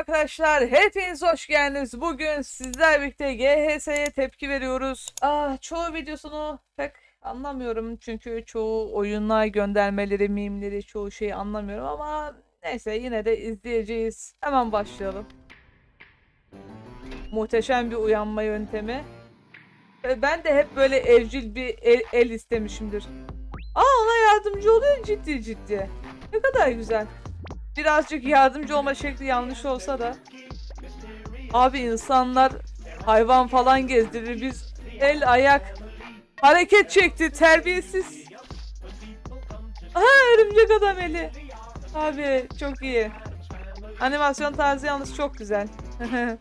arkadaşlar. Hepiniz hoş geldiniz. Bugün sizler birlikte GHS'ye tepki veriyoruz. Ah, çoğu videosunu pek anlamıyorum. Çünkü çoğu oyunlar göndermeleri, mimleri, çoğu şeyi anlamıyorum ama neyse yine de izleyeceğiz. Hemen başlayalım. Muhteşem bir uyanma yöntemi. Ben de hep böyle evcil bir el, el istemişimdir. Aa ona yardımcı oluyor ciddi ciddi. Ne kadar güzel. Birazcık yardımcı olma şekli yanlış olsa da. Abi insanlar hayvan falan gezdirir. Biz el ayak hareket çekti terbiyesiz. Aha örümcek adam eli. Abi çok iyi. Animasyon tarzı yalnız çok güzel.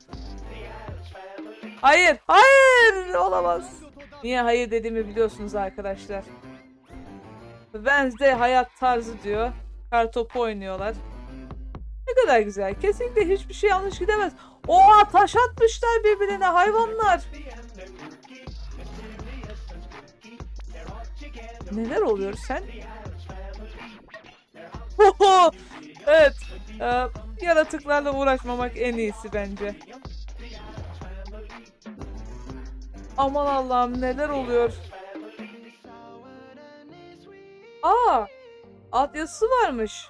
hayır, hayır olamaz. Niye hayır dediğimi biliyorsunuz arkadaşlar. Wednesday hayat tarzı diyor. Kartopu oynuyorlar. Ne kadar güzel. Kesinlikle hiçbir şey yanlış gidemez. Oha taş atmışlar birbirine hayvanlar. Neler oluyor sen? Oho! evet. Ee, yaratıklarla uğraşmamak en iyisi bence. Aman Allah'ım neler oluyor? Aa! Alt yazısı varmış.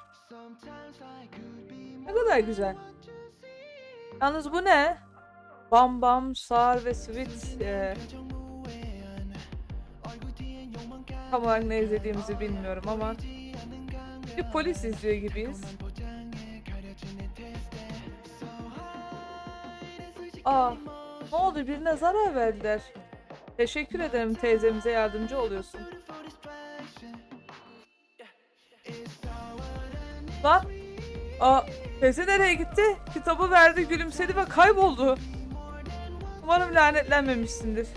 Ne kadar güzel. Yalnız bu ne? Bam Bam, Sar ve Sweet. Ee, tam olarak ne izlediğimizi bilmiyorum ama bir polis izliyor gibiyiz. Aa, ne oldu? Birine zarar verdiler. Teşekkür ederim teyzemize yardımcı oluyorsun. Lan Aa, teyze nereye gitti? Kitabı verdi, gülümsedi ve kayboldu. Umarım lanetlenmemişsindir.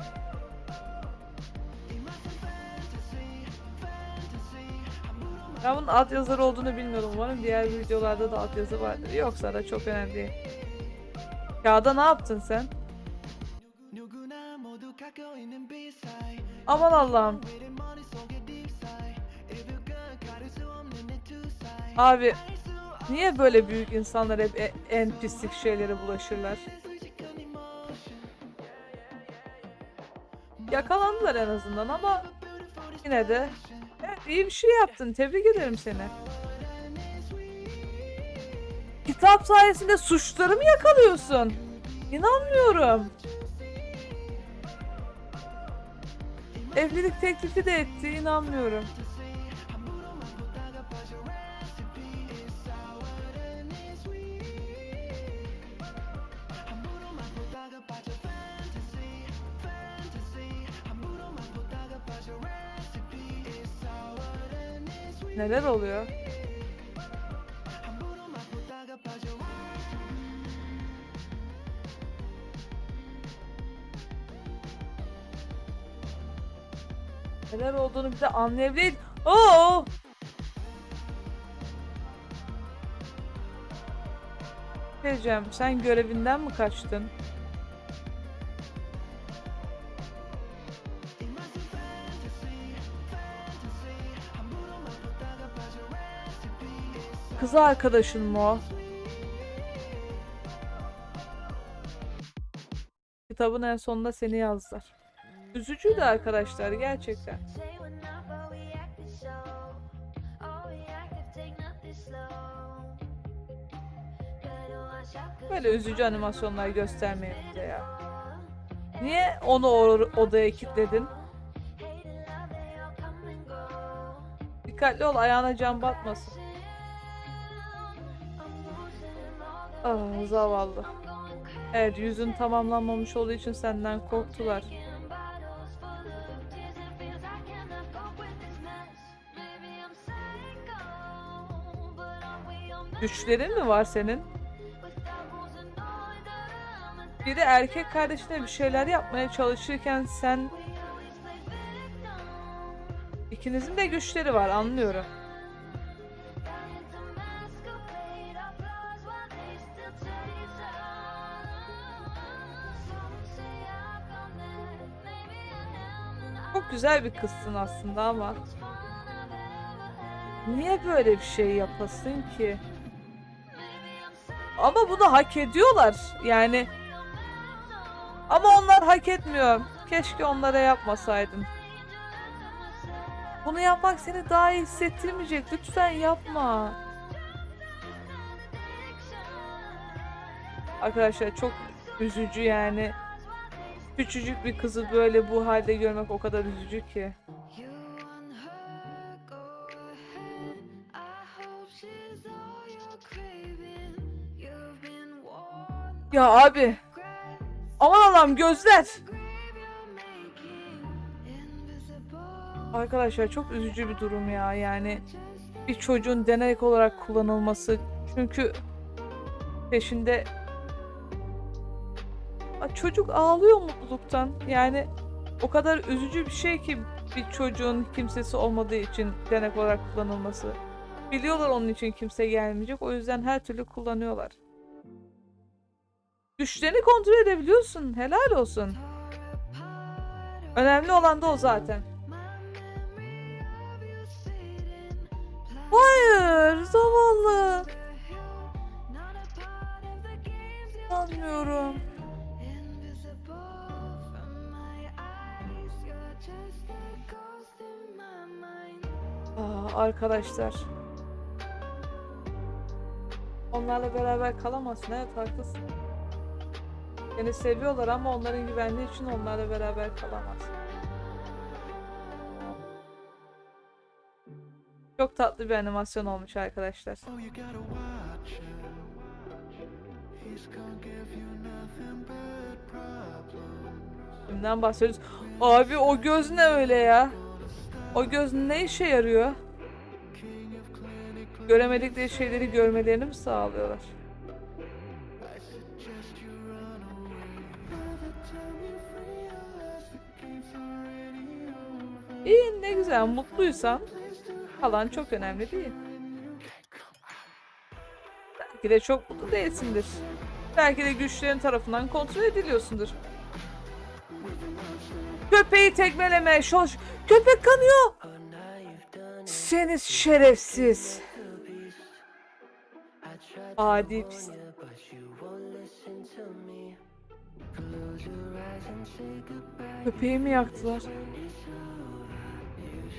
Ben bunun alt yazarı olduğunu bilmiyordum. Umarım diğer videolarda da alt yazı vardır. Yoksa da çok önemli değil. Kağıda ne yaptın sen? Aman Allah'ım. Abi Niye böyle büyük insanlar hep e- en pislik şeylere bulaşırlar? Yakalandılar en azından ama yine de evet, iyi bir şey yaptın. Tebrik ederim seni. Kitap sayesinde suçları mı yakalıyorsun? İnanmıyorum. Evlilik teklifi de etti. inanmıyorum. Neler oluyor? Neler olduğunu bir de anlayabilir. Oo! Diyeceğim, sen görevinden mi kaçtın? Kız arkadaşın mı o? Kitabın en sonunda seni yazdılar. Üzücüydü arkadaşlar gerçekten. Böyle üzücü animasyonlar göstermeyin bize ya. Niye onu odaya kilitledin? Dikkatli ol ayağına cam batmasın. Ah zavallı. Evet yüzün tamamlanmamış olduğu için senden korktular. Güçlerin mi var senin? Biri erkek kardeşine bir şeyler yapmaya çalışırken sen... İkinizin de güçleri var anlıyorum. Güzel bir kızsın aslında ama niye böyle bir şey yapasın ki? ama bunu hak ediyorlar. Yani ama onlar hak etmiyor. Keşke onlara yapmasaydın. Bunu yapmak seni daha iyi hissettirmeyecek. Lütfen yapma. Arkadaşlar çok üzücü yani. Küçücük bir kızı böyle bu halde görmek o kadar üzücü ki. Ya abi. Aman Allah'ım gözler. Arkadaşlar çok üzücü bir durum ya yani bir çocuğun deney olarak kullanılması çünkü peşinde çocuk ağlıyor mutluluktan. Yani o kadar üzücü bir şey ki bir çocuğun kimsesi olmadığı için denek olarak kullanılması. Biliyorlar onun için kimse gelmeyecek. O yüzden her türlü kullanıyorlar. Güçlerini kontrol edebiliyorsun. Helal olsun. Önemli olan da o zaten. Hayır, zavallı. Sanmıyorum. Aa, arkadaşlar. Onlarla beraber kalamazsın. Evet haklısın. Seni seviyorlar ama onların güvenliği için onlarla beraber kalamazsın. Çok tatlı bir animasyon olmuş arkadaşlar. Oh. Kimden bahsediyoruz? Abi o göz ne öyle ya? O göz ne işe yarıyor? Göremedikleri şeyleri görmelerini mi sağlıyorlar? İyi ne güzel mutluysan kalan çok önemli değil. Belki de çok mutlu değilsindir. Belki de güçlerin tarafından kontrol ediliyorsundur. Köpeği tekmeleme, şoş. Köpek kanıyor. Seni şerefsiz. Adi pis. Köpeği mi yaktılar?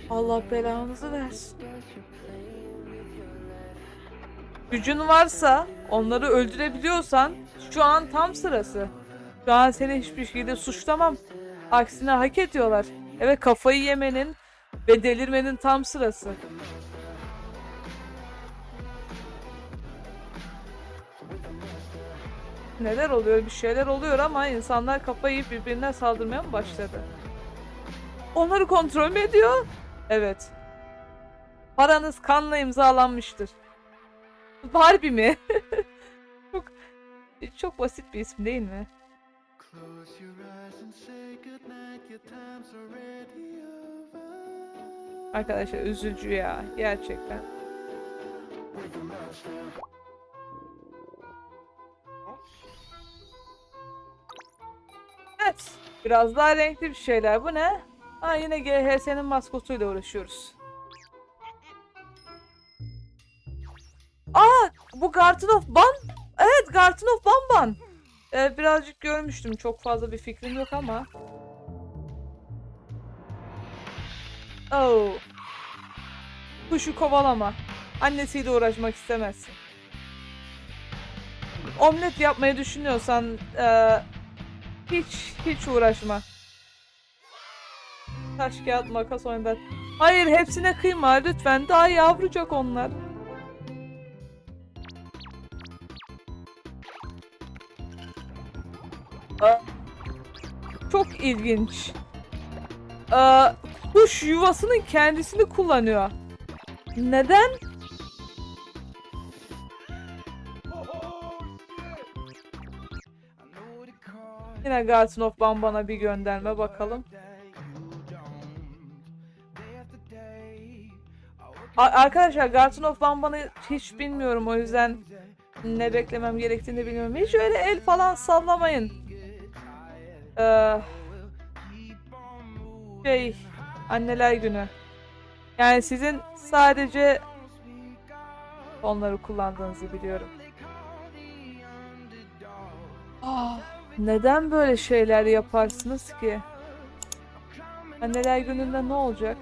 Allah belanızı versin. Gücün varsa, onları öldürebiliyorsan şu an tam sırası. Şu an seni hiçbir şekilde suçlamam. Aksine hak ediyorlar. Evet kafayı yemenin ve delirmenin tam sırası. Neler oluyor? Bir şeyler oluyor ama insanlar kafayı yiyip birbirine saldırmaya mı başladı? Onları kontrol mü ediyor? Evet. Paranız kanla imzalanmıştır. Barbie mi? çok çok basit bir isim değil mi? Arkadaşlar üzücü ya gerçekten. Evet. Biraz daha renkli bir şeyler. Bu ne? Ha yine GHS'nin maskotuyla uğraşıyoruz. Aa bu Garten of Ban. Evet Garten of Banban. Ee, birazcık görmüştüm. Çok fazla bir fikrim yok ama. Oh. Kuşu kovalama. Annesiyle uğraşmak istemezsin. Omlet yapmayı düşünüyorsan eee, hiç hiç uğraşma. Taş kağıt makas oyunda. Hayır hepsine kıyma lütfen. Daha yavrucak onlar. Çok ilginç. Kuş yuvasının kendisini kullanıyor. Neden? Yine Garden of Bamban'a bir gönderme bakalım. Arkadaşlar Garden of Bamban'ı hiç bilmiyorum o yüzden ne beklemem gerektiğini bilmiyorum. Hiç öyle el falan sallamayın. Ee, şey anneler günü. Yani sizin sadece onları kullandığınızı biliyorum. Neden böyle şeyler yaparsınız ki? Anneler gününde ne olacak?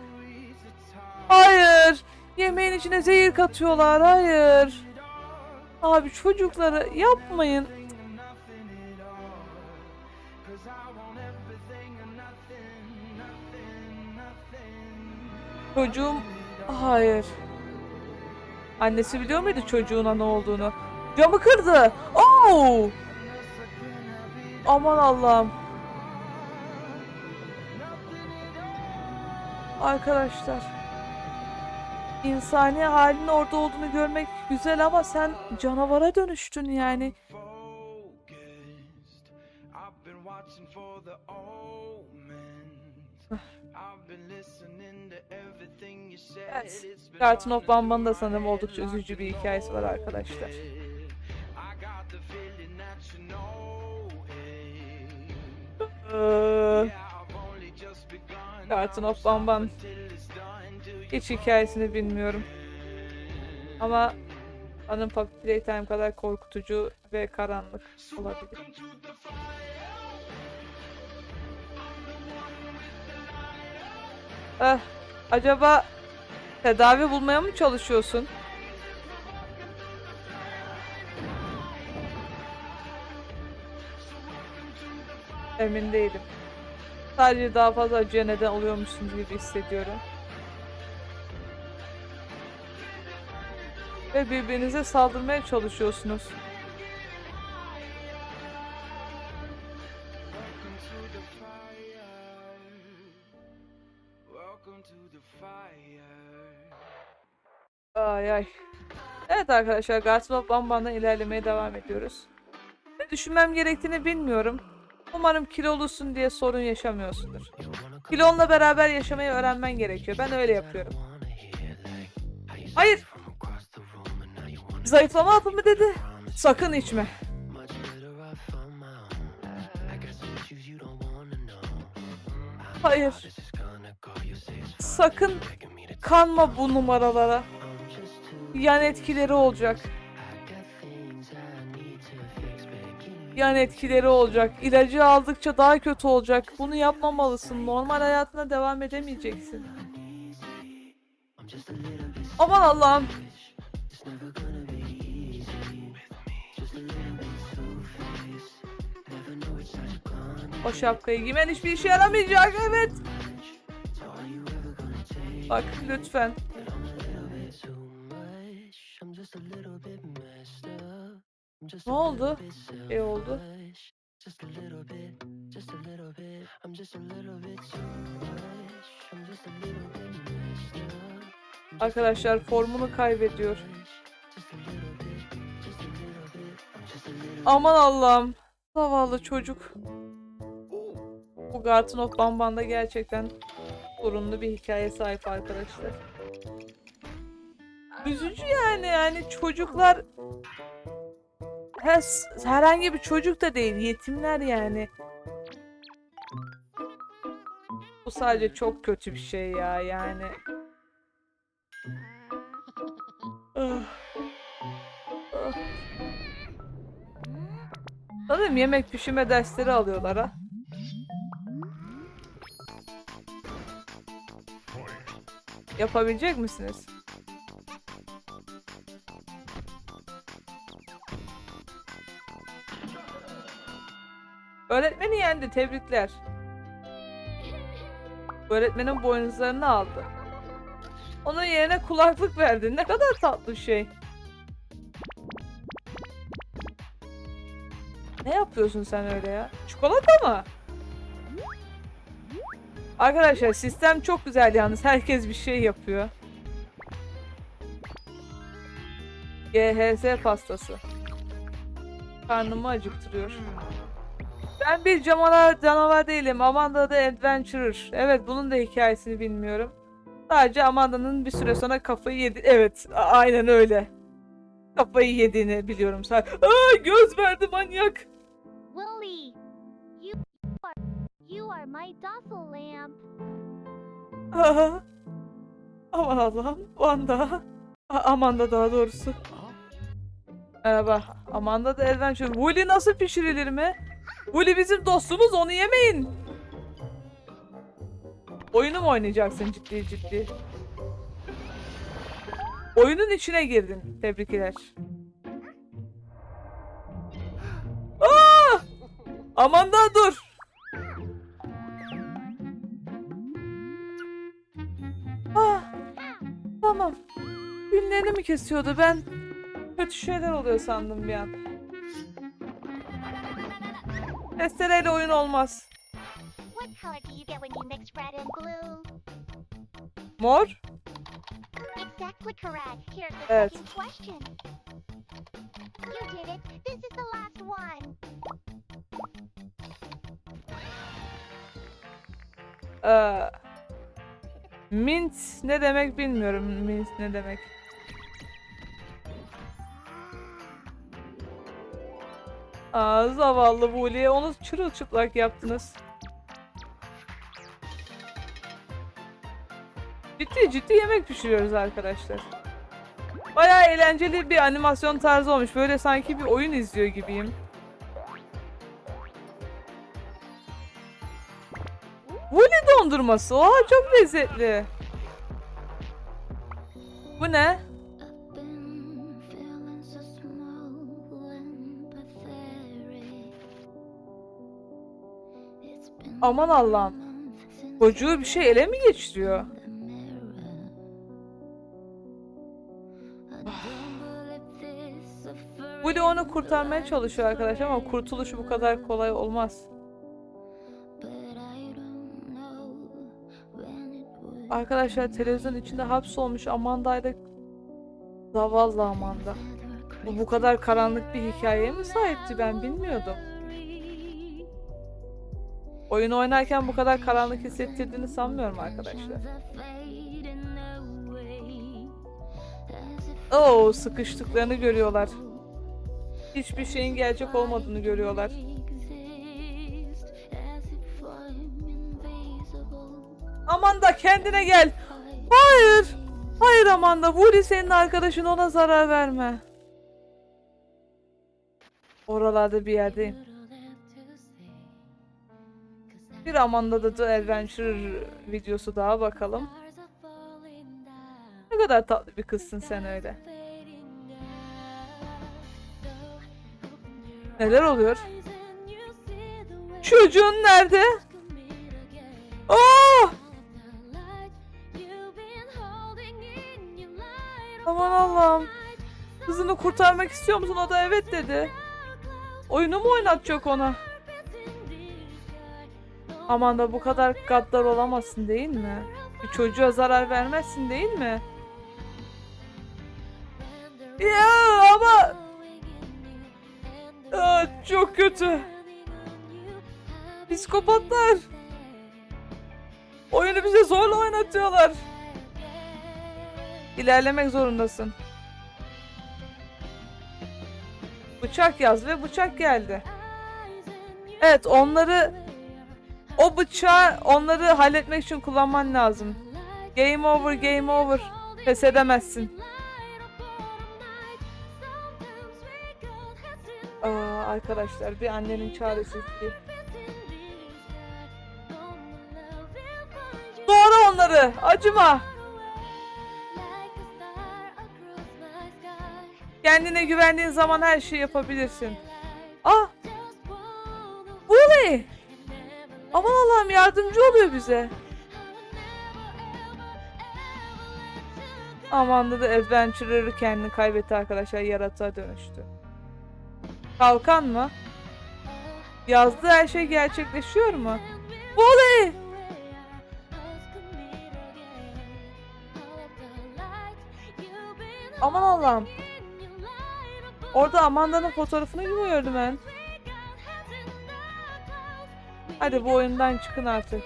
Hayır! Yemeğin içine zehir katıyorlar. Hayır. Abi çocukları yapmayın. Çocuğum hayır. Annesi biliyor muydu çocuğuna ne olduğunu? Camı kırdı. Oo! Aman Allah'ım. Arkadaşlar. İnsani halin orada olduğunu görmek güzel ama sen canavara dönüştün yani. Evet. Garton of Bamba'nın da sanırım oldukça üzücü bir hikayesi var arkadaşlar. Ee, Now of Bamban. hiç hikayesini bilmiyorum. Ama Anın Puppy Playtime kadar korkutucu ve karanlık olabilir. Eh, acaba tedavi bulmaya mı çalışıyorsun? Emin değilim. Sadece daha fazla acıya neden oluyormuşsunuz gibi hissediyorum. Ve birbirinize saldırmaya çalışıyorsunuz. Ay ay. Evet arkadaşlar of Bamban'dan ilerlemeye devam ediyoruz. Ne düşünmem gerektiğini bilmiyorum. Umarım kilolusun diye sorun yaşamıyorsundur. Kilonla beraber yaşamayı öğrenmen gerekiyor. Ben öyle yapıyorum. Hayır. Zayıflama hapı mı dedi? Sakın içme. Hayır. Sakın kanma bu numaralara. Yan etkileri olacak. Yan etkileri olacak. İlacı aldıkça daha kötü olacak. Bunu yapmamalısın. Normal hayatına devam edemeyeceksin. Aman Allah'ım. O şapkayı giymen hiçbir işe yaramayacak. Evet. Bak lütfen. Ne oldu? E oldu. Arkadaşlar formunu kaybediyor. Aman Allah'ım. Zavallı çocuk. Bu Garton of Bamban'da gerçekten sorunlu bir hikaye sahip arkadaşlar. Üzücü yani yani çocuklar Hes, herhangi bir çocuk da değil yetimler yani. Bu sadece çok kötü bir şey ya yani. Ah. Ah. Sanırım yemek pişirme dersleri alıyorlar ha. Yapabilecek misiniz? Öğretmeni yendi. Tebrikler. Öğretmenin boynuzlarını aldı. Onun yerine kulaklık verdi. Ne kadar tatlı şey. Ne yapıyorsun sen öyle ya? Çikolata mı? Arkadaşlar sistem çok güzel yalnız. Herkes bir şey yapıyor. GHS pastası. Karnımı acıktırıyor. Ben bir canavar, canavar değilim. Amanda da Adventurer. Evet bunun da hikayesini bilmiyorum. Sadece Amanda'nın bir süre sonra kafayı yedi. Evet aynen öyle. Kafayı yediğini biliyorum sadece. Aa, göz verdi manyak. Willie, you are you are my docile lamb. Aa, aman Allah'ım. Wanda. A- Amanda daha doğrusu. Merhaba. Amanda da Adventure. Woolly nasıl pişirilir mi? Bully bizim dostumuz onu yemeyin. Oyunu mu oynayacaksın ciddi ciddi? Oyunun içine girdin. Tebrikler. Aa! Aman da dur. Ah, tamam. Günlerini mi kesiyordu? Ben kötü şeyler oluyor sandım bir an. Testereyle oyun olmaz. Mor? Evet. Ee, mint ne demek bilmiyorum. Mint ne demek. Aa, zavallı Bully. Onu çırılçıplak yaptınız. Ciddi ciddi yemek pişiriyoruz arkadaşlar. Bayağı eğlenceli bir animasyon tarzı olmuş. Böyle sanki bir oyun izliyor gibiyim. Woolly dondurması. Oha çok lezzetli. Bu ne? Aman Allah'ım. Çocuğu bir şey ele mi geçiriyor? Woody onu kurtarmaya çalışıyor arkadaşlar ama kurtuluşu bu kadar kolay olmaz. Arkadaşlar televizyon içinde hapsolmuş Amanda'yla zavallı Amanda. Bu bu kadar karanlık bir hikayeye mi sahipti ben bilmiyordum. Oyun oynarken bu kadar karanlık hissettirdiğini sanmıyorum arkadaşlar. Oo sıkıştıklarını görüyorlar. Hiçbir şeyin gerçek olmadığını görüyorlar. Amanda kendine gel. Hayır. Hayır Amanda. Woody senin arkadaşın ona zarar verme. Oralarda bir yerdeyim. Bir Amanda'da The Adventure videosu daha bakalım. Ne kadar tatlı bir kızsın sen öyle. Neler oluyor? Çocuğun nerede? Aa! Aman Allah'ım. Kızını kurtarmak istiyor musun? O da evet dedi. Oyunu mu oynatacak ona? Aman da bu kadar gaddar olamazsın değil mi? Bir çocuğa zarar vermezsin değil mi? Ya ama Aa, çok kötü. Psikopatlar. Oyunu bize zorla oynatıyorlar. İlerlemek zorundasın. Bıçak yaz ve bıçak geldi. Evet onları o bıçağı onları halletmek için kullanman lazım. Game over game over. Pes edemezsin. Aa, arkadaşlar bir annenin çaresizliği. Doğru onları. Acıma. Kendine güvendiğin zaman her şeyi yapabilirsin. Aman Allah'ım yardımcı oluyor bize. Amanda da Adventurer'ı kendini kaybetti arkadaşlar. Yaratığa dönüştü. Kalkan mı? Yazdığı her şey gerçekleşiyor mu? Bully! Aman Allah'ım. Orada Amanda'nın fotoğrafını gördüm ben? Hadi bu oyundan çıkın artık.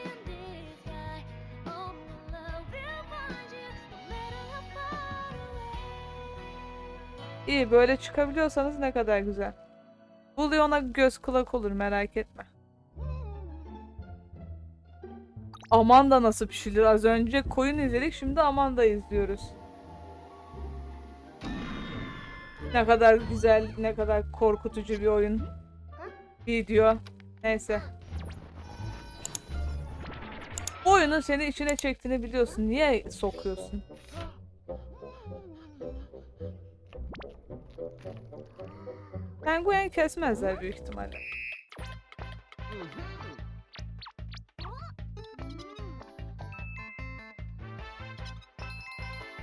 İyi böyle çıkabiliyorsanız ne kadar güzel. Bully ona göz kulak olur merak etme. Amanda nasıl pişirilir? Az önce koyun izledik şimdi Amanda izliyoruz. Ne kadar güzel, ne kadar korkutucu bir oyun. Video. Neyse. Oyunun seni içine çektiğini biliyorsun. Niye sokuyorsun? Penguen kesmezler büyük ihtimalle.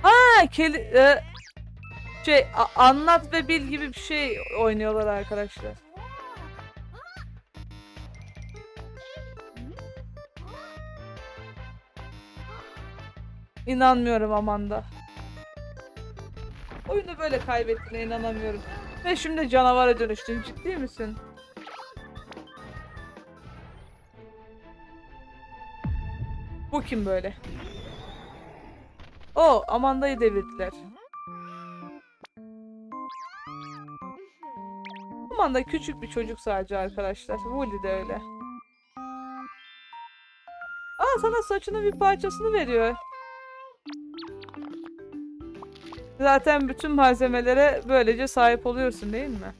Ha, keli, e, şey anlat ve bil gibi bir şey oynuyorlar arkadaşlar. İnanmıyorum Amanda. Oyunu böyle kaybettiğine inanamıyorum. Ve şimdi canavara dönüştün. Ciddi misin? Bu kim böyle? O Amanda'yı devirdiler. Amanda küçük bir çocuk sadece arkadaşlar. Wooly de öyle. Aa sana saçının bir parçasını veriyor. Zaten bütün malzemelere böylece sahip oluyorsun değil mi?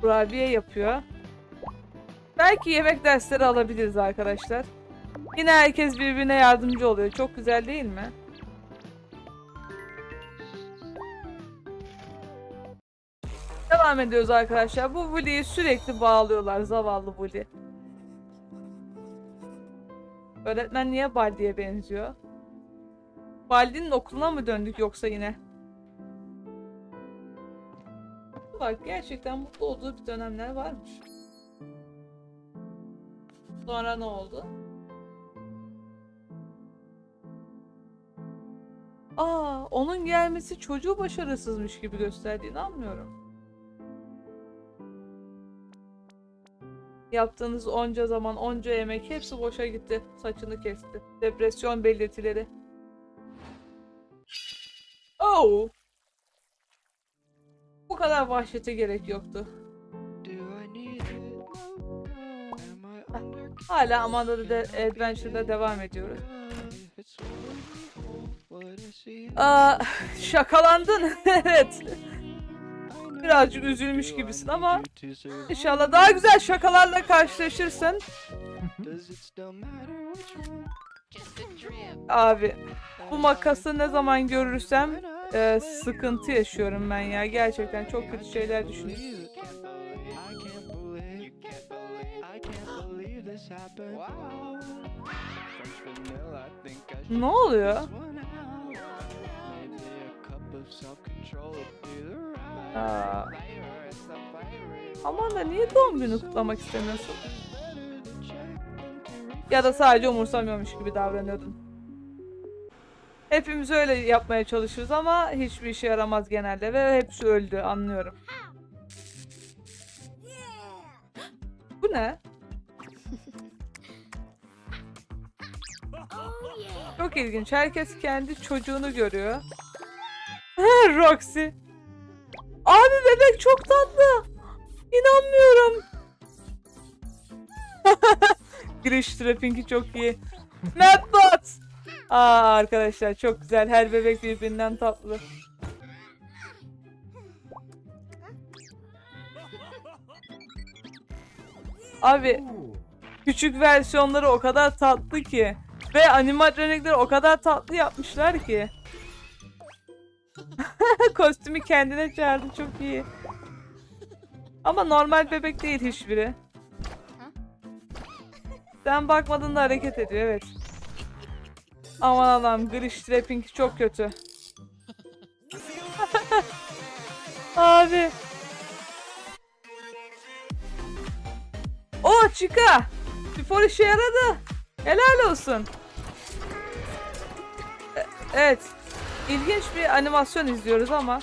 Kurabiye yapıyor. Belki yemek dersleri alabiliriz arkadaşlar. Yine herkes birbirine yardımcı oluyor. Çok güzel değil mi? Devam ediyoruz arkadaşlar. Bu Wooly'yi sürekli bağlıyorlar. Zavallı Woody. Öğretmen niye Baldi'ye benziyor? Baldi'nin okuluna mı döndük yoksa yine? Bak gerçekten mutlu olduğu bir dönemler varmış. Sonra ne oldu? Aa, onun gelmesi çocuğu başarısızmış gibi gösterdiğini anlıyorum. Yaptığınız onca zaman, onca emek hepsi boşa gitti. Saçını kesti. Depresyon belirtileri. Oh! Bu kadar vahşete gerek yoktu. Hala Amanda'da de Adventure'da devam ediyoruz. Aa, şakalandın. evet. Birazcık üzülmüş gibisin ama inşallah daha güzel şakalarla karşılaşırsın. Abi bu makası ne zaman görürsem e, sıkıntı yaşıyorum ben ya. Gerçekten çok kötü şeyler düşünüyorum. Ne oluyor? Aa, aman da niye doğum günü kutlamak istemiyorsun? Ya da sadece umursamıyormuş gibi davranıyordun. Hepimiz öyle yapmaya çalışırız ama hiçbir işe yaramaz genelde ve hepsi öldü anlıyorum. Bu ne? Çok ilginç. Herkes kendi çocuğunu görüyor. Roxy. Abi bebek çok tatlı. İnanmıyorum. Grish trapping'i çok iyi. Mapbot. Aa arkadaşlar çok güzel. Her bebek birbirinden tatlı. Abi küçük versiyonları o kadar tatlı ki ve animatronikleri o kadar tatlı yapmışlar ki. Kostümü kendine çağırdı çok iyi. Ama normal bebek değil hiçbiri. Sen bakmadın da hareket ediyor evet. Aman Allah'ım Grish Trapping çok kötü. Abi. O Chica. Spor işe yaradı. Helal olsun. E- evet. İlginç bir animasyon izliyoruz ama.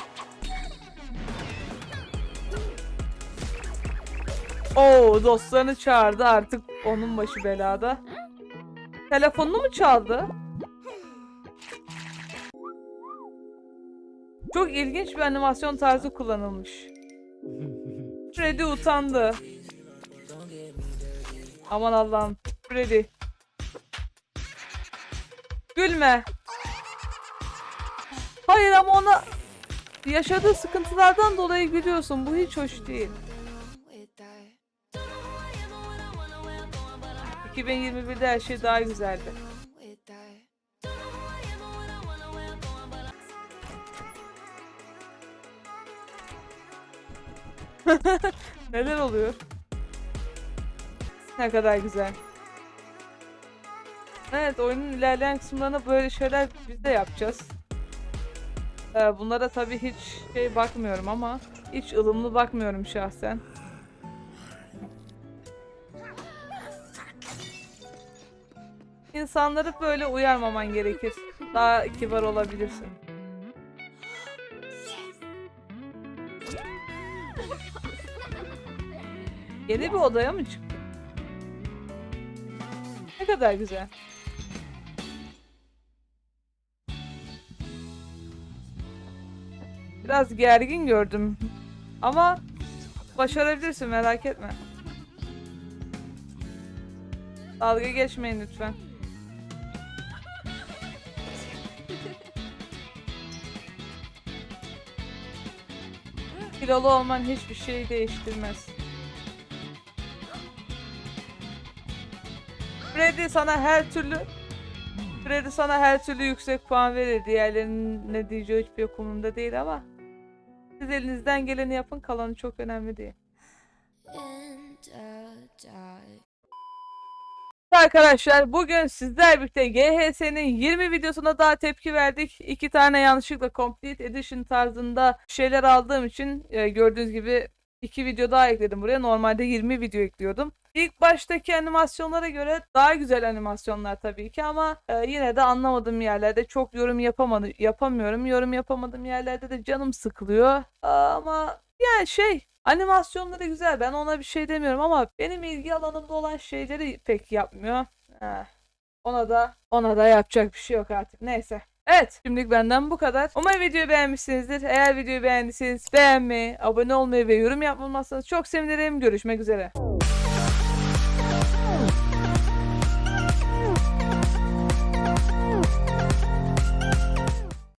Oo dostlarını çağırdı artık onun başı belada. Telefonunu mu çaldı? Çok ilginç bir animasyon tarzı kullanılmış. Freddy utandı. Aman Allah'ım. Freddy. Gülme. Hayır ama ona yaşadığı sıkıntılardan dolayı gülüyorsun. Bu hiç hoş değil. with that. 2021'de her şey daha güzeldi. Neler oluyor? Ne kadar güzel. Evet oyunun ilerleyen kısımlarında böyle şeyler biz de yapacağız. Ee, bunlara tabii hiç şey bakmıyorum ama hiç ılımlı bakmıyorum şahsen. İnsanları böyle uyarmaman gerekir. Daha kibar olabilirsin. Yeni bir odaya mı çıktın? Ne kadar güzel. Biraz gergin gördüm. Ama başarabilirsin merak etme. Dalga geçmeyin lütfen. Kilolu olman hiçbir şey değiştirmez. Freddy sana her türlü Freddy sana her türlü yüksek puan verir. Diğerlerinin ne diyeceği hiçbir okumunda değil ama siz elinizden geleni yapın kalanı çok önemli değil. Arkadaşlar bugün sizler birlikte GHS'nin 20 videosuna daha tepki verdik. İki tane yanlışlıkla Complete Edition tarzında şeyler aldığım için e, gördüğünüz gibi iki video daha ekledim buraya. Normalde 20 video ekliyordum. İlk baştaki animasyonlara göre daha güzel animasyonlar tabii ki ama e, yine de anlamadığım yerlerde çok yorum yapamadı, yapamıyorum. Yorum yapamadığım yerlerde de canım sıkılıyor. Ama yani şey animasyonları güzel ben ona bir şey demiyorum ama benim ilgi alanımda olan şeyleri pek yapmıyor. Eh, ona da ona da yapacak bir şey yok artık. Neyse. Evet, şimdilik benden bu kadar. Umarım videoyu beğenmişsinizdir. Eğer videoyu beğendiyseniz beğenmeyi, abone olmayı ve yorum yapmayı çok sevinirim. Görüşmek üzere.